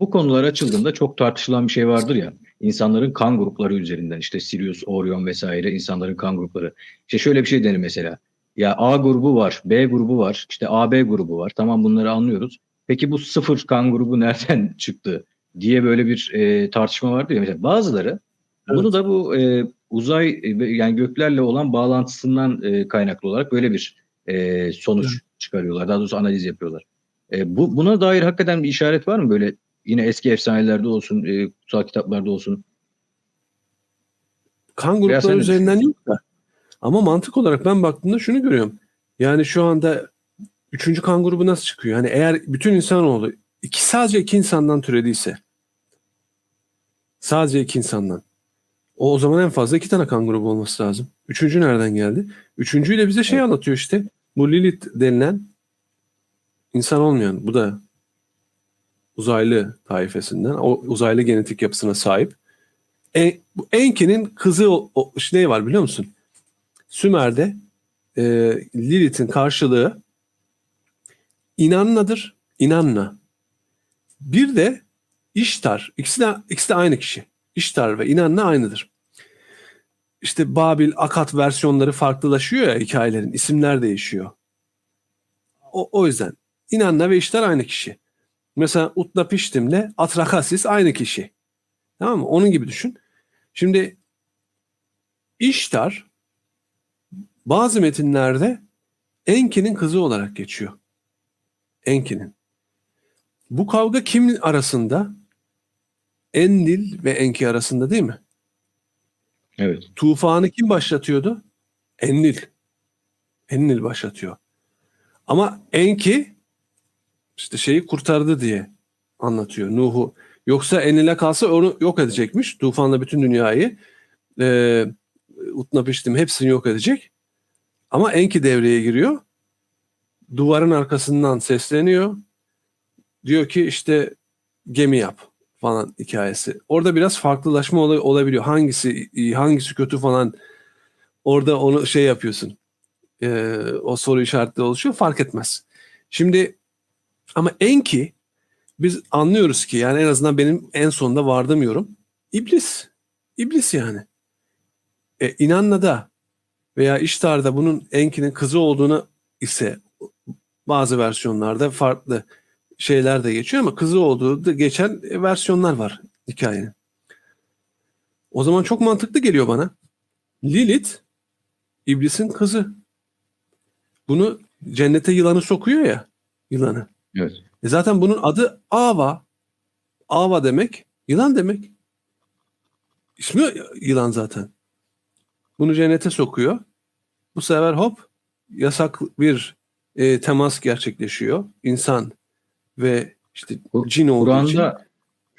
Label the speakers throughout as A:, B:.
A: Bu konular açıldığında çok tartışılan bir şey vardır ya. İnsanların kan grupları üzerinden işte Sirius, Orion vesaire insanların kan grupları. İşte şöyle bir şey denir mesela. Ya A grubu var, B grubu var, işte AB grubu var. Tamam bunları anlıyoruz. Peki bu sıfır kan grubu nereden çıktı diye böyle bir e, tartışma vardı ya. Mesela bazıları bunu da bu e, uzay e, yani göklerle olan bağlantısından e, kaynaklı olarak böyle bir e, sonuç çıkarıyorlar. Daha doğrusu analiz yapıyorlar. E, bu buna dair hakikaten bir işaret var mı böyle yine eski efsanelerde olsun, e, kutsal kitaplarda olsun?
B: kan grupları üzerinden yok da. Ama mantık olarak ben baktığımda şunu görüyorum. Yani şu anda üçüncü kan grubu nasıl çıkıyor? Yani eğer bütün insanoğlu iki, sadece iki insandan türediyse sadece iki insandan o, o zaman en fazla iki tane kan grubu olması lazım. Üçüncü nereden geldi? Üçüncüyle bize şey
A: Evet.
B: anlatıyor işte. Bu Lilith denilen insan olmayan bu da uzaylı taifesinden o uzaylı genetik yapısına sahip. En, bu Enki'nin kızı o, o ne var biliyor musun? Sümer'de e, Lilith'in karşılığı İnanna'dır. İnanna. Bir de İştar. İkisi de, ikisi de aynı kişi. İştar ve İnanna aynıdır. İşte Babil, Akat versiyonları farklılaşıyor ya hikayelerin. isimler değişiyor. O, o yüzden İnanna ve İştar aynı kişi. Mesela Utnapiştim'le Atrakasis aynı kişi. Tamam mı? Onun gibi düşün. Şimdi İştar bazı metinlerde Enki'nin kızı olarak geçiyor. Enki'nin. Bu kavga kim arasında? Enlil ve Enki arasında değil mi?
A: Evet.
B: Tufanı kim başlatıyordu? Enlil. Enlil başlatıyor. Ama Enki işte şeyi kurtardı diye anlatıyor Nuh'u. Yoksa Enlil'e kalsa onu yok edecekmiş. Tufanla bütün dünyayı e, Utnapiştim hepsini yok edecek. Ama Enki devreye giriyor. Duvarın arkasından sesleniyor. Diyor ki işte gemi yap falan hikayesi. Orada biraz farklılaşma olay- olabiliyor. Hangisi iyi, hangisi kötü falan orada onu şey yapıyorsun. Ee, o soru işaretleri oluşuyor fark etmez. Şimdi ama Enki biz anlıyoruz ki yani en azından benim en sonunda vardığım yorum iblis. İblis yani. E, İnanna'da veya İştar'da bunun Enki'nin kızı olduğunu ise bazı versiyonlarda farklı şeyler de geçiyor ama kızı olduğu da geçen versiyonlar var hikayenin. O zaman çok mantıklı geliyor bana. Lilith iblisin kızı. Bunu cennete yılanı sokuyor ya yılanı.
A: Evet.
B: E zaten bunun adı Ava. Ava demek yılan demek. İsmi yılan zaten. Bunu cennete sokuyor. Bu sefer hop yasak bir e, temas gerçekleşiyor. İnsan ve işte cin olduğu için.
A: Kur'an'da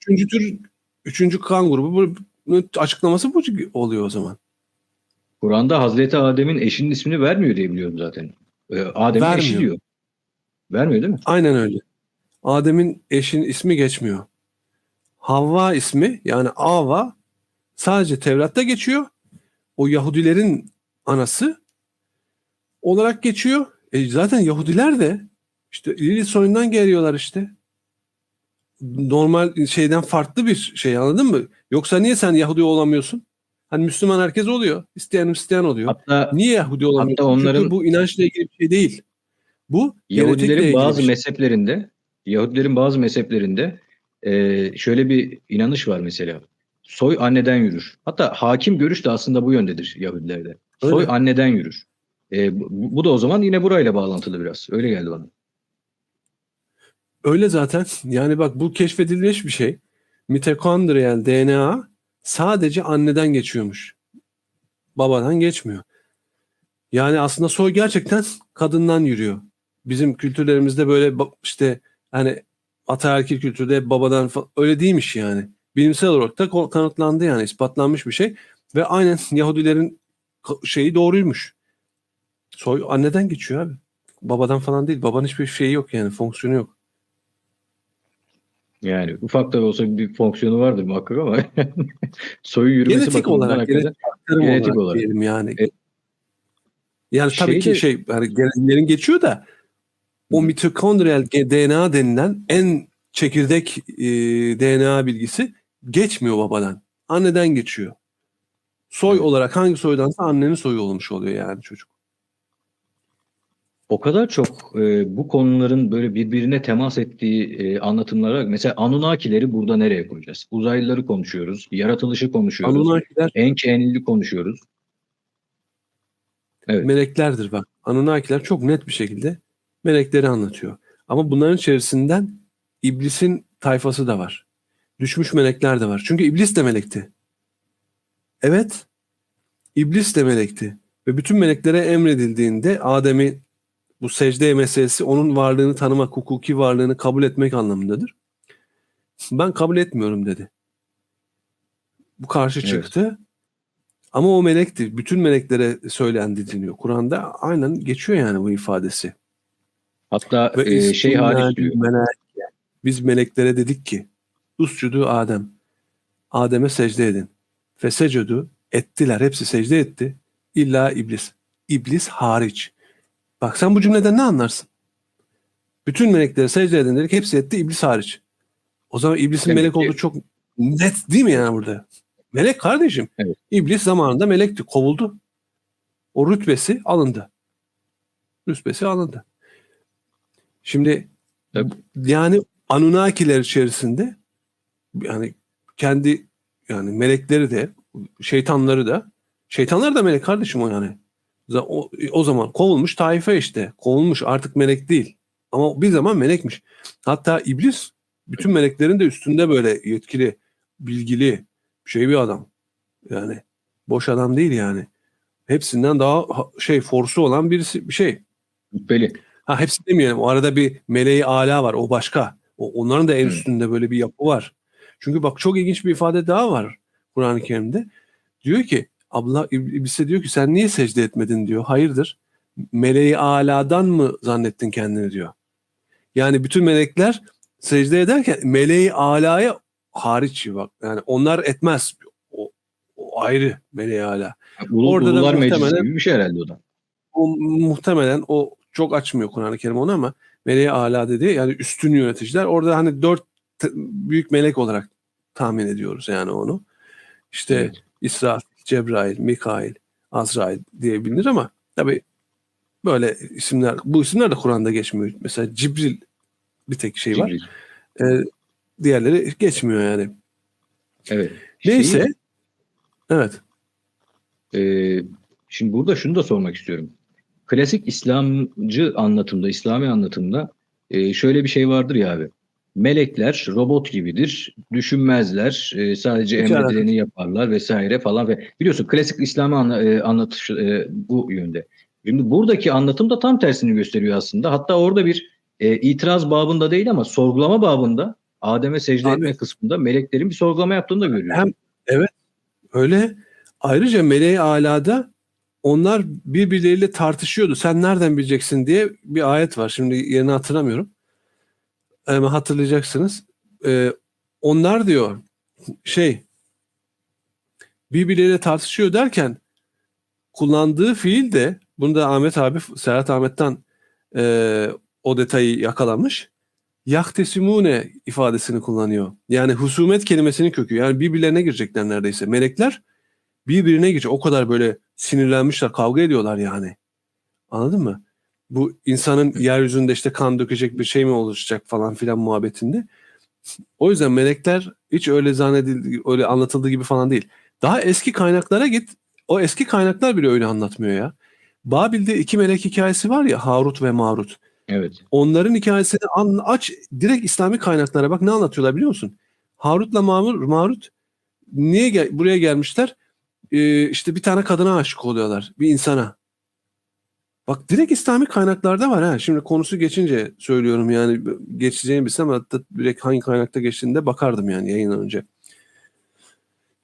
B: Üçüncü tür, üçüncü kan grubu açıklaması bu oluyor o zaman.
A: Kur'an'da Hazreti Adem'in eşinin ismini vermiyor diye biliyorum zaten. E, Adem'in eşi
B: Vermiyor.
A: diyor. Vermiyor değil mi?
B: Aynen öyle. Adem'in eşin ismi geçmiyor. Havva ismi yani Ava sadece Tevrat'ta geçiyor. O Yahudilerin anası olarak geçiyor. E zaten Yahudiler de işte Lilith soyundan geliyorlar işte. Normal şeyden farklı bir şey anladın mı? Yoksa niye sen Yahudi olamıyorsun? Hani Müslüman herkes oluyor. İsteyen Hristiyan oluyor.
A: Hatta
B: Niye Yahudi olamıyorsun?
A: Hatta onların-
B: Çünkü bu inançla ilgili bir şey değil. Bu
A: Yahudilerin bazı
B: şey.
A: mezheplerinde Yahudilerin bazı mezheplerinde e, şöyle bir inanış var mesela. Soy anneden yürür. Hatta hakim görüş de aslında bu yöndedir Yahudilerde. Soy
B: Öyle.
A: anneden yürür. E, bu, bu da o zaman yine burayla bağlantılı biraz. Öyle geldi bana.
B: Öyle zaten. Yani bak bu keşfedilmiş bir şey. Mitokondriyal DNA sadece anneden geçiyormuş. Babadan geçmiyor. Yani aslında soy gerçekten kadından yürüyor. Bizim kültürlerimizde böyle işte hani ataerkil kültürde babadan fa- öyle değilmiş yani. Bilimsel olarak da kanıtlandı yani ispatlanmış bir şey ve aynen Yahudilerin şeyi doğruymuş. Soy anneden geçiyor abi. Babadan falan değil. Babanın hiçbir şeyi yok yani fonksiyonu yok.
A: Yani ufak da olsa bir fonksiyonu vardır muhakkak ama soyu yürümesi
B: Genetik olarak, genetik
A: genetik
B: olarak,
A: olarak.
B: diyelim yani.
A: E-
B: Yani tabii
A: Şey
B: ki
A: de-
B: şey yani genlerin geçiyor da o mitokondriyal DNA denilen en çekirdek e, DNA bilgisi geçmiyor babadan. Anneden geçiyor. Soy
A: Evet.
B: olarak hangi soydansa annenin soyu olmuş oluyor yani çocuk.
A: O kadar çok e, bu konuların böyle birbirine temas ettiği e, anlatımlara mesela Anunnakileri burada nereye koyacağız? Uzaylıları konuşuyoruz, yaratılışı konuşuyoruz,
B: Anunnakiler
A: Enki Enlil'i konuşuyoruz. Evet.
B: meleklerdir bak. Anunnakiler çok net bir şekilde melekleri anlatıyor. Ama bunların içerisinden iblisin tayfası da var. Düşmüş melekler de var. Çünkü iblis de melekti. Evet. İblis de melekti. Ve bütün meleklere emredildiğinde Adem'i bu secde meselesi onun varlığını tanımak, hukuki varlığını kabul etmek anlamındadır. Ben kabul etmiyorum dedi. Bu karşı
A: Evet.
B: çıktı. Ama o melekti. Bütün meleklere söylendi deniyor. Kur'an'da aynen geçiyor yani bu ifadesi.
A: Hatta
B: Ve
A: e, şey hariç diyor.
B: melâike. Biz meleklere dedik ki uscudu Adem. Adem'e secde edin. Fesecedu ettiler. Hepsi secde etti. İlla iblis. İblis hariç. Bak sen bu cümleden ne anlarsın? Bütün meleklere secde edin dedik. Hepsi etti. iblis hariç. O zaman iblisin
A: Demek
B: melek
A: ki-
B: olduğu çok net değil mi yani burada? Melek kardeşim.
A: Evet.
B: İblis zamanında melekti. Kovuldu. O rütbesi alındı. Rütbesi alındı. Şimdi
A: Tabii.
B: yani Anunnakiler içerisinde yani kendi yani melekleri de şeytanları da şeytanlar da melek kardeşim o yani. O, o zaman kovulmuş taife işte. Kovulmuş artık melek değil. Ama bir zaman melekmiş. Hatta iblis bütün meleklerin de üstünde böyle yetkili, bilgili şey bir adam. Yani boş adam değil yani. Hepsinden daha ha- şey forsu olan birisi bir şey.
A: Şüpheli.
B: Ha hepsi demeyelim. O arada bir meleği ala var. O başka. O, onların da en
A: Hı.
B: üstünde böyle bir yapı var. Çünkü bak çok ilginç bir ifade daha var Kur'an-ı Kerim'de. Diyor ki abla İblis'e diyor ki sen niye secde etmedin diyor. Hayırdır? Meleği aladan mı zannettin kendini diyor. Yani bütün melekler secde ederken meleği alaya hariç bak. Yani onlar etmez. O, o ayrı meleği ala.
A: Ulu,
B: Orada da
A: Ulular Meclisi
B: muhtemelen-
A: gibi bir şey herhalde o da.
B: o muhtemelen o çok açmıyor Kur'an-ı Kerim onu ama meleği ala dedi yani üstün yöneticiler orada hani dört büyük melek olarak tahmin ediyoruz yani onu. İşte
A: Evet.
B: İsrafil, Cebrail, Mikail, Azrail diye bilinir ama tabi böyle isimler bu isimler de Kur'an'da geçmiyor. Mesela Cibril bir tek şey var.
A: Cibril.
B: Ee, diğerleri geçmiyor yani.
A: Evet.
B: Neyse.
A: Şeyi-
B: Evet.
A: Ee, şimdi burada şunu da sormak istiyorum. Klasik İslamcı anlatımda, İslami anlatımda e, şöyle bir şey vardır ya abi. Melekler robot gibidir, düşünmezler, e, sadece emredileni yaparlar vesaire falan ve biliyorsun klasik İslami anla, e, anlatış e, bu yönde. Şimdi buradaki anlatım da tam tersini gösteriyor aslında. Hatta orada bir e, itiraz babında değil ama sorgulama babında Adem'e secde
B: Abi.
A: etme kısmında meleklerin bir sorgulama yaptığını da görüyoruz.
B: Hem evet öyle ayrıca meleği alada onlar birbirleriyle tartışıyordu. Sen nereden bileceksin diye bir ayet var. Şimdi yerini hatırlamıyorum. Ama hatırlayacaksınız. Ee, onlar diyor şey birbirleriyle tartışıyor derken kullandığı fiil de bunu da Ahmet abi Serhat Ahmet'ten e, o detayı yakalamış. Yahtesimune ifadesini kullanıyor. Yani husumet kelimesinin kökü. Yani birbirlerine girecekler neredeyse. Melekler birbirine girecek. O kadar böyle sinirlenmişler, kavga ediyorlar yani. Anladın mı? Bu insanın yeryüzünde işte kan dökecek bir şey mi oluşacak falan filan muhabbetinde. O yüzden melekler hiç öyle zannedildi, öyle anlatıldığı gibi falan değil. Daha eski kaynaklara git. O eski kaynaklar bile öyle anlatmıyor ya. Babil'de iki melek hikayesi var ya Harut ve Marut.
A: Evet.
B: Onların hikayesini an- aç direkt İslami kaynaklara bak ne anlatıyorlar biliyor musun? Harut'la Mamur, Marut niye gel- buraya gelmişler? Ee, işte bir tane kadına aşık oluyorlar. Bir insana. Bak direkt İslami kaynaklarda var ha. Şimdi konusu geçince söylüyorum yani geçeceğini bilsem hatta direkt hangi kaynakta geçtiğinde bakardım yani yayından önce.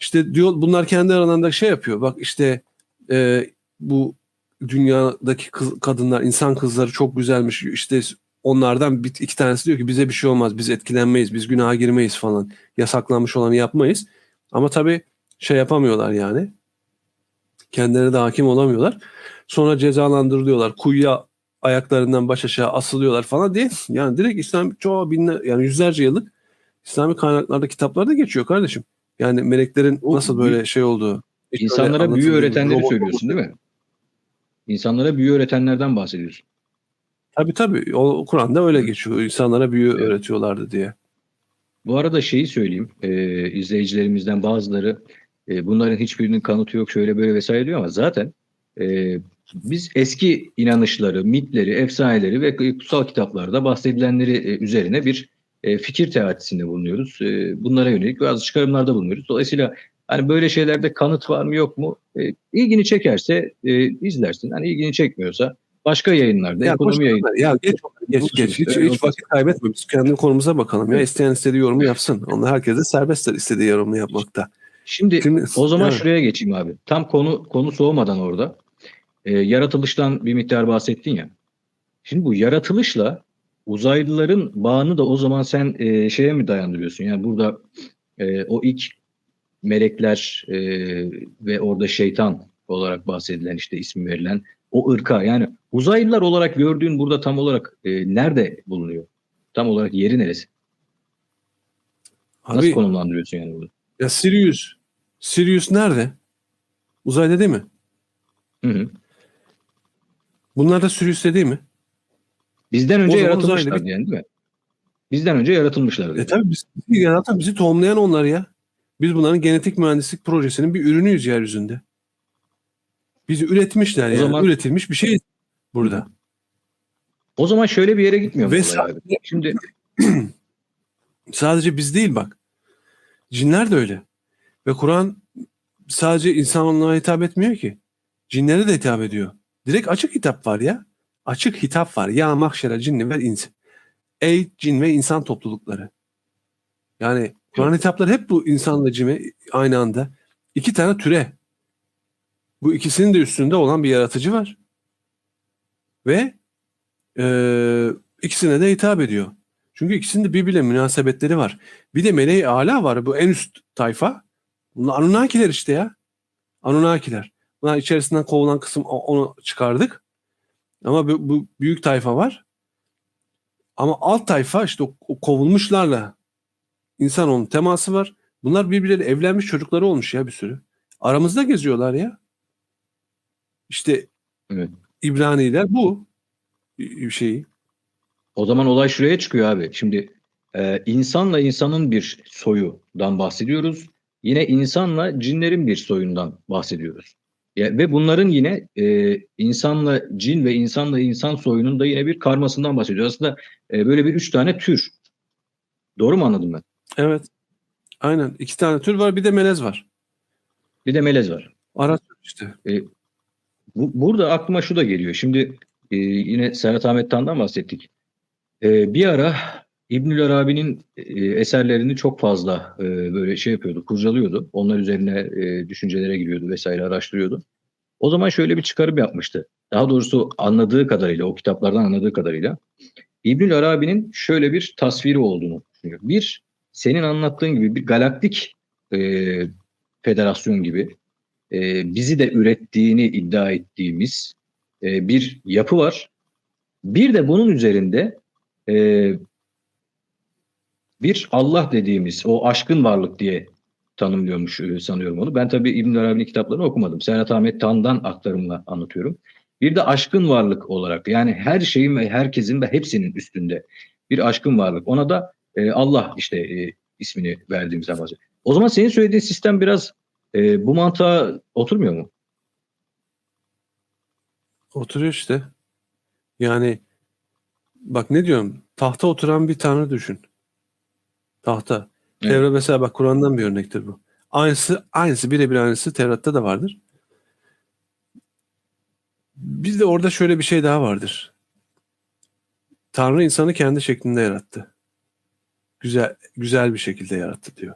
B: İşte diyor bunlar kendi aralarında şey yapıyor. Bak işte e, bu dünyadaki kız, kadınlar, insan kızları çok güzelmiş. İşte onlardan bir, iki tanesi diyor ki bize bir şey olmaz, biz etkilenmeyiz, biz günaha girmeyiz falan. Yasaklanmış olanı yapmayız. Ama tabii şey yapamıyorlar yani. Kendilerine de hakim olamıyorlar. Sonra cezalandırılıyorlar. Kuyuya ayaklarından baş aşağı asılıyorlar falan diye. Yani direkt İslam çoğu binler yani yüzlerce yıllık İslami kaynaklarda kitaplarda geçiyor kardeşim. Yani meleklerin
A: O
B: nasıl böyle şey olduğu.
A: İnsanlara büyü öğretenleri
B: robot
A: söylüyorsun değil mi? İnsanlara büyü öğretenlerden bahsediyorsun.
B: Tabii tabii. O Kur'an'da öyle geçiyor. İnsanlara büyü
A: Evet.
B: öğretiyorlardı diye.
A: Bu arada şeyi söyleyeyim. E, izleyicilerimizden bazıları e, bunların hiçbirinin kanıtı yok şöyle böyle vesaire diyor ama zaten e, biz eski inanışları, mitleri, efsaneleri ve kutsal kitaplarda bahsedilenleri e, üzerine bir e, fikir teatisinde bulunuyoruz. E, bunlara yönelik bazı çıkarımlarda bulunuyoruz. Dolayısıyla hani böyle şeylerde kanıt var mı yok mu? İlgini çekerse izlersin. Hani ilgini çekmiyorsa başka yayınlarda,
B: Ya,
A: ekonomi yayınları.
B: ya geç geç geç hiç, hiç vakit kaybetme. Biz kendi konumuza bakalım ya. İsteyen istediği yorumu yapsın. Onlar herkes de serbestler istediği yorumu yapmakta.
A: Şimdi
B: Şimdi
A: O zaman
B: Evet.
A: şuraya geçeyim abi. Tam konu konu soğumadan orada. Ee, yaratılıştan bir miktar bahsettin ya. Şimdi bu yaratılışla uzaylıların bağını da o zaman sen e, şeye mi dayandırıyorsun? Yani burada e, o ilk melekler e, ve orada şeytan olarak bahsedilen işte ismi verilen o ırka yani uzaylılar olarak gördüğün burada tam olarak e, nerede bulunuyor? Tam olarak yeri neresi? Nasıl
B: abi
A: konumlandırıyorsun yani bunu?
B: ya Sirius Sirius nerede? Uzayda değil mi?
A: Hı hı.
B: Bunlar da Sirius'te değil mi?
A: Bizden önce yaratılmışlar
B: uzaylı
A: yani değil mi? Bizden önce yaratılmışlar.
B: E tabii biz, zaten bizi tohumlayan onlar ya. Biz bunların genetik mühendislik projesinin bir ürünüyüz yeryüzünde. Bizi üretmişler
A: O
B: yani.
A: zaman-
B: Üretilmiş bir şey burada.
A: O zaman şöyle bir yere gitmiyor?
B: Ve
A: abi? Şimdi
B: Sadece biz değil bak. Cinler de öyle. Ve Kur'an sadece insanlığa hitap etmiyor ki. Cinlere de hitap ediyor. Direkt açık hitap var ya. Açık hitap var. Ya mahşere cinni vel ins. Ey cin ve insan toplulukları. Yani Kur'an hitapları hep bu insanla cime aynı anda. İki tane türe. Bu ikisinin de üstünde olan bir yaratıcı var. Ve eee, ikisine de hitap ediyor. Çünkü ikisinin de birbiriyle münasebetleri var. Bir de meleği ala var. Bu en üst tayfa. Bunlar Anunnakiler işte ya. Anunnakiler. Bunlar içerisinden kovulan kısım onu çıkardık. Ama bu, bu büyük tayfa var. Ama alt tayfa işte o, o kovulmuşlarla insan onun teması var. Bunlar birbirleri evlenmiş çocukları olmuş ya bir sürü. Aramızda geziyorlar ya. İşte
A: Evet.
B: İbraniler bu şeyi.
A: o zaman olay şuraya çıkıyor abi. Şimdi e, insanla insanın bir soyundan bahsediyoruz. Yine insanla cinlerin bir soyundan bahsediyoruz. Ya, ve bunların yine e, insanla cin ve insanla insan soyunun da yine bir karmasından bahsediyoruz. Aslında e, böyle bir üç tane tür. Doğru mu anladım ben?
B: Evet. Aynen. İki tane tür var bir de melez var.
A: Bir de melez var.
B: Ara tür işte.
A: Bu, burada aklıma şu da geliyor. Şimdi e, yine Serhat Ahmet Tan'dan bahsettik. E, bir ara İbnül Arabi'nin e, eserlerini çok fazla e, böyle şey yapıyordu, kurcalıyordu. Onlar üzerine e, düşüncelere giriyordu vesaire araştırıyordu. O zaman şöyle bir çıkarım yapmıştı. Daha doğrusu anladığı kadarıyla, o kitaplardan anladığı kadarıyla İbnül Arabi'nin şöyle bir tasviri olduğunu düşünüyor. Bir, senin anlattığın gibi bir galaktik e, federasyon gibi e, bizi de ürettiğini iddia ettiğimiz e, bir yapı var. Bir de bunun üzerinde e, bir Allah dediğimiz o aşkın varlık diye tanımlıyormuş e, sanıyorum onu. Ben tabii İbn Arabi'nin kitaplarını okumadım. Serhat Ahmet Tan'dan aktarımla anlatıyorum. Bir de aşkın varlık olarak yani her şeyin ve herkesin ve hepsinin üstünde bir aşkın varlık. Ona da e, Allah işte e, ismini verdiğimiz zaman. O zaman senin söylediğin sistem biraz e, bu mantığa oturmuyor mu?
B: Oturuyor işte. Yani bak ne diyorum? Tahta oturan bir tanrı düşün. Tahta.
A: Evet.
B: Tevrat mesela bak Kur'an'dan bir örnektir bu. Aynısı aynısı birebir aynısı Tevrat'ta da vardır. Bir de orada şöyle bir şey daha vardır. Tanrı insanı kendi şeklinde yarattı. Güzel güzel bir şekilde yarattı diyor.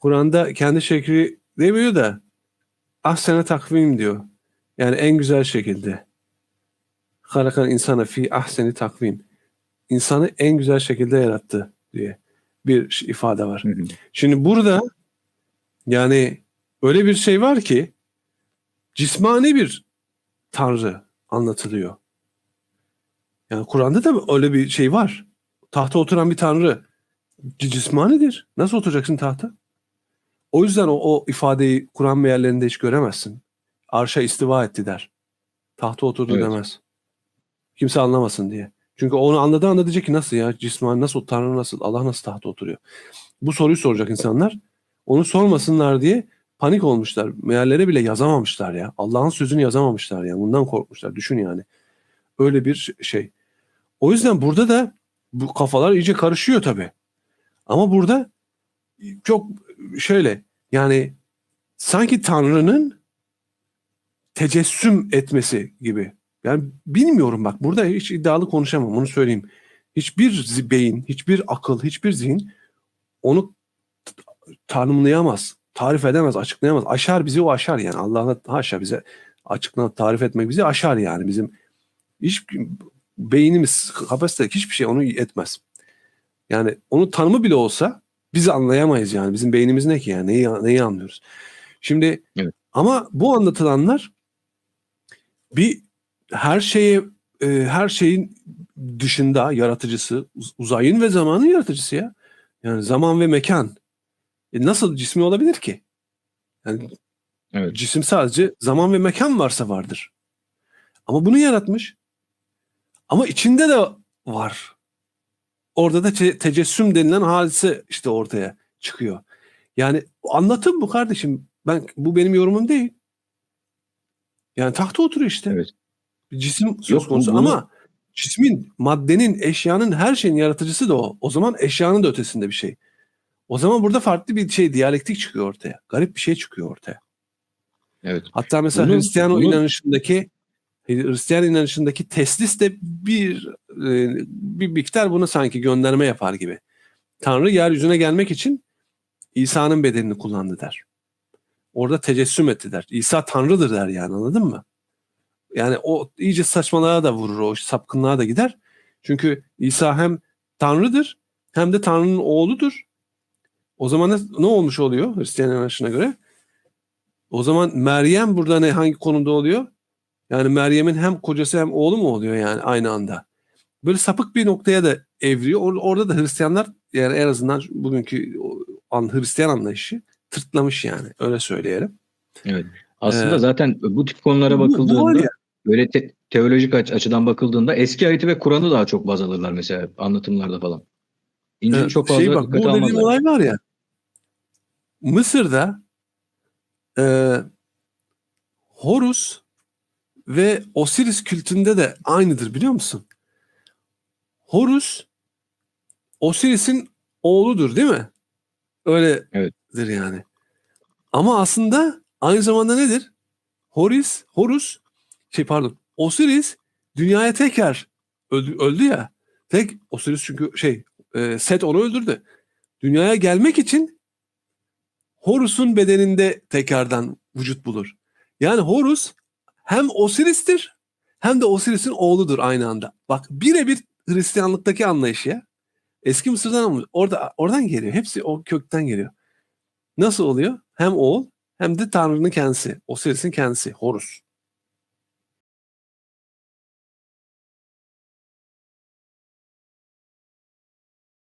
B: Kur'an'da kendi şekli demiyor da ahsene takvim diyor. Yani en güzel şekilde. Halakan insana fi ahseni takvim. İnsanı en güzel şekilde yarattı diye bir ifade var.
A: Hı hı.
B: Şimdi burada yani öyle bir şey var ki cismani bir tanrı anlatılıyor. Yani Kur'an'da da öyle bir şey var. Tahta oturan bir tanrı cismanidir. Nasıl oturacaksın tahta? O yüzden o, o ifadeyi Kur'an meallerinde hiç göremezsin. Arşa istiva etti der. Tahta oturdu
A: Evet.
B: demez. Kimse anlamasın diye. Çünkü onu anladı anda diyecek ki nasıl ya cismani nasıl Tanrı nasıl Allah nasıl tahta oturuyor. Bu soruyu soracak insanlar. Onu sormasınlar diye panik olmuşlar. Meallere bile yazamamışlar ya. Allah'ın sözünü yazamamışlar ya. Bundan korkmuşlar. Düşün yani. Öyle bir şey. O yüzden burada da bu kafalar iyice karışıyor tabii. Ama burada çok şöyle yani sanki Tanrı'nın tecessüm etmesi gibi. Yani bilmiyorum bak burada hiç iddialı konuşamam onu söyleyeyim. Hiçbir beyin, hiçbir akıl, hiçbir zihin onu tanımlayamaz, tarif edemez, açıklayamaz. Aşar bizi o aşar yani. Allah'ın haşa bize açıkla tarif etmek bizi aşar yani. Bizim hiç beynimiz, kapasite hiçbir şey onu etmez. Yani onun tanımı bile olsa biz anlayamayız yani. Bizim beynimiz ne ki yani? Neyi, neyi anlıyoruz? Şimdi
A: Evet.
B: ama bu anlatılanlar bir her şeye e, her şeyin dışında yaratıcısı uz- uzayın ve zamanın yaratıcısı ya. Yani zaman ve mekan. E nasıl cismi olabilir ki? Yani
A: Evet.
B: cisim sadece zaman ve mekan varsa vardır. Ama bunu yaratmış. Ama içinde de var. Orada da te- tecessüm denilen hadise işte ortaya çıkıyor. Yani anlatım bu kardeşim. Ben bu benim yorumum değil. Yani tahta oturuyor işte.
A: Evet.
B: Bir cisim söz
A: Yok,
B: konusu
A: bunu-
B: ama cismin, maddenin, eşyanın her şeyin yaratıcısı da o. O zaman eşyanın da ötesinde bir şey. O zaman burada farklı bir şey, diyalektik çıkıyor ortaya. Garip bir şey çıkıyor ortaya.
A: Evet.
B: Hatta mesela
A: Bunu-
B: Hristiyan
A: bunu-
B: inanışındaki Hristiyan inanışındaki teslis de bir e, bir miktar bunu sanki gönderme yapar gibi. Tanrı yeryüzüne gelmek için İsa'nın bedenini kullandı der. Orada tecessüm etti der. İsa Tanrı'dır der yani anladın mı? Yani o iyice saçmalığa da vurur, o sapkınlığa da gider. Çünkü İsa hem Tanrı'dır hem de Tanrı'nın oğludur. O zaman ne, ne olmuş oluyor Hristiyan inanışına göre? O zaman Meryem burada ne hangi konumda oluyor? Yani Meryem'in hem kocası hem oğlu mu oluyor yani aynı anda? Böyle sapık bir noktaya da evriyor. Or- orada da Hristiyanlar yani en azından bugünkü an Hristiyan anlayışı tırtlamış yani öyle söyleyelim.
A: Evet. Aslında
B: Ee,
A: zaten bu tip konulara
B: Bu- bu var
A: bakıldığında
B: ya,
A: böyle te- teolojik aç- açıdan bakıldığında eski ayeti ve Kur'an'ı daha çok baz alırlar mesela anlatımlarda falan. İncil'i
B: e,
A: çok fazla
B: şey bak bu dediğim olay var ya Mısır'da e, Horus ve Osiris kültünde de aynıdır biliyor musun? Horus Osiris'in oğludur değil mi? Öyledir
A: Evet.
B: yani. Ama aslında aynı zamanda nedir? Horus, Horus şey pardon Osiris dünyaya tekrar öldü, öldü ya. Tek Osiris çünkü şey e, Set onu öldürdü. Dünyaya gelmek için Horus'un bedeninde tekrardan vücut bulur. Yani Horus hem Osiris'tir hem de Osiris'in oğludur aynı anda. Bak birebir Hristiyanlıktaki anlayış ya. Eski Mısır'dan ama orada oradan geliyor. Hepsi o kökten geliyor. Nasıl oluyor? Hem oğul hem de Tanrı'nın kendisi. Osiris'in kendisi. Horus.